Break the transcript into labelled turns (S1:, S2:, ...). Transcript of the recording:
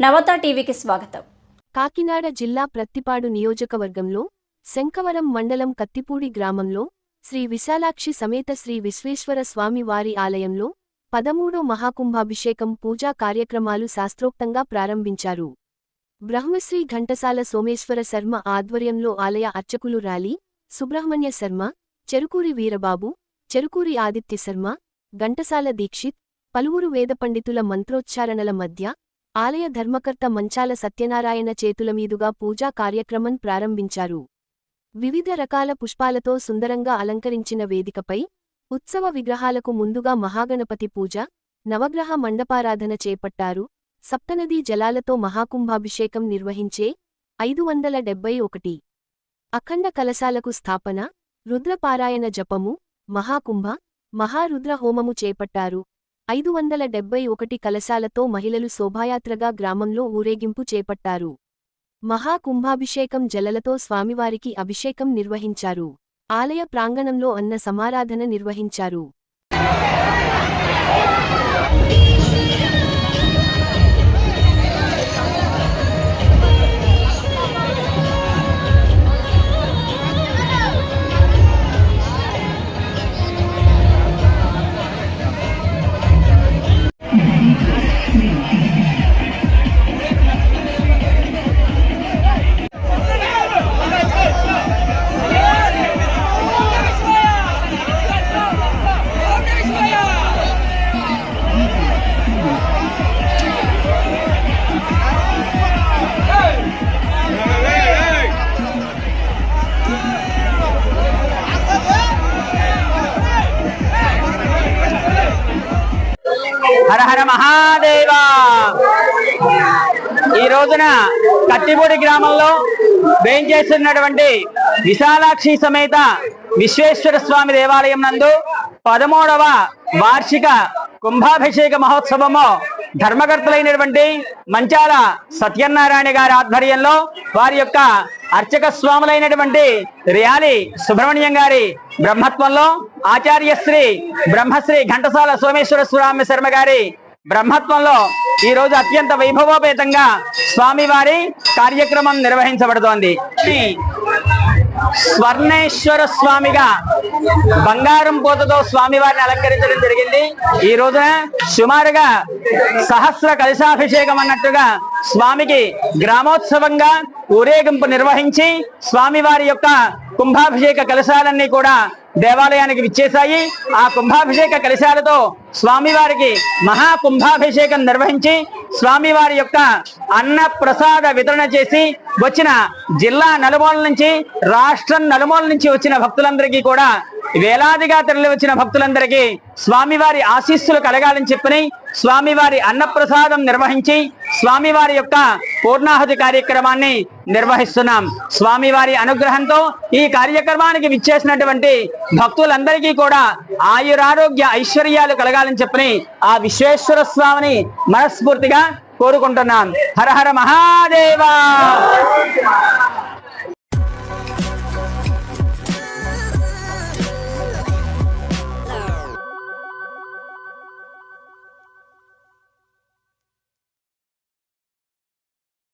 S1: నవత టీవీకి స్వాగతం.
S2: కాకినాడ జిల్లా ప్రత్తిపాడు నియోజకవర్గంలో శంకవరం మండలం కత్తిపూడి గ్రామంలో శ్రీ విశాలాక్షి సమేత శ్రీ విశ్వేశ్వర స్వామి వారి ఆలయంలో పదమూడో మహాకుంభాభిషేకం పూజా కార్యక్రమాలు శాస్త్రోక్తంగా ప్రారంభించారు. బ్రహ్మశ్రీ ఘంటసాల సోమేశ్వర శర్మ ఆధ్వర్యంలో ఆలయ అర్చకులు రాలి సుబ్రహ్మణ్య శర్మ చెరుకూరి వీరబాబు చెరుకూరి ఆదిత్య శర్మ ఘంటసాల దీక్షిత్ పలువురు వేద పండితుల మంత్రోచ్చారణల మధ్య ఆలయ ధర్మకర్త మంచాల సత్యనారాయణ చేతుల మీదుగా పూజా కార్యక్రమం ప్రారంభించారు. వివిధ రకాల పుష్పాలతో సుందరంగా అలంకరించిన వేదికపై ఉత్సవ విగ్రహాలకు ముందుగా మహాగణపతి పూజ నవగ్రహ మండపారాధన చేపట్టారు. సప్తనదీ జలాలతో మహాకుంభాభిషేకం నిర్వహించే ఐదు వందల డెబ్బై ఒకటి అఖండ కలశాలకు స్థాపన రుద్రపారాయణ జపము మహాకుంభ మహారుద్ర హోమము చేపట్టారు. ఐదు వందల డెబ్బై ఒకటి కలశాలతో మహిళలు శోభాయాత్రగా గ్రామంలో ఊరేగింపు చేపట్టారు. మహాకుంభాభిషేకం జలలతో స్వామివారికి అభిషేకం నిర్వహించారు. ఆలయ ప్రాంగణంలో అన్న సమారాధన నిర్వహించారు.
S3: హర హర మహాదేవ. ఈ రోజున కత్తిపూడి గ్రామంలో వేయించేస్తున్నటువంటి విశాలాక్షి సమేత విశ్వేశ్వర స్వామి దేవాలయం నందు పదమూడవ వార్షిక కుంభాభిషేక మహోత్సవము ధర్మకర్తలైనటువంటి మంచాల సత్యనారాయణ గారి ఆధ్వర్యంలో వారి యొక్క అర్చక స్వాములైనటువంటి రియాలి సుబ్రహ్మణ్యం గారి బ్రహ్మత్వంలో ఆచార్య శ్రీ బ్రహ్మశ్రీ ఘంటసాల సోమేశ్వర స్వామి శర్మ గారి బ్రహ్మత్వంలో ఈ రోజు అత్యంత వైభవోపేతంగా స్వామివారి కార్యక్రమం నిర్వహించబడుతోంది. స్వర్ణేశ్వర స్వామిగా బంగారం పోతతో స్వామివారిని అలంకరించడం జరిగింది. ఈ రోజున సుమారుగా సహస్ర కలశాభిషేకం అన్నట్టుగా స్వామికి గ్రామోత్సవంగా ఊరేగింపు నిర్వహించి స్వామివారి యొక్క కుంభాభిషేక కలశాలన్నీ కూడా దేవాలయానికి విచ్చేశాయి. ఆ కుంభాభిషేక కలశాలతో స్వామివారికి మహా కుంభాభిషేకం నిర్వహించి స్వామివారి యొక్క అన్న ప్రసాద వితరణ చేసి వచ్చిన జిల్లా నలుమూల నుంచి రాష్ట్రం నలుమూల నుంచి వచ్చిన భక్తులందరికీ కూడా వేలాదిగా తరలి వచ్చిన భక్తులందరికీ స్వామివారి ఆశీస్సులు కలగాలని చెప్పని స్వామివారి అన్నప్రసాదం నిర్వహించి స్వామివారి యొక్క పూర్ణాహుతి కార్యక్రమాన్ని నిర్వహిస్తున్నాం. స్వామివారి అనుగ్రహంతో ఈ కార్యక్రమానికి విచ్చేసినటువంటి భక్తులందరికీ కూడా ఆయురారోగ్య ఐశ్వర్యాలు కలగాలని చెప్పని ఆ విశ్వేశ్వర స్వామిని మనస్ఫూర్తిగా కోరుకుంటున్నాం. హర హర మహాదేవా!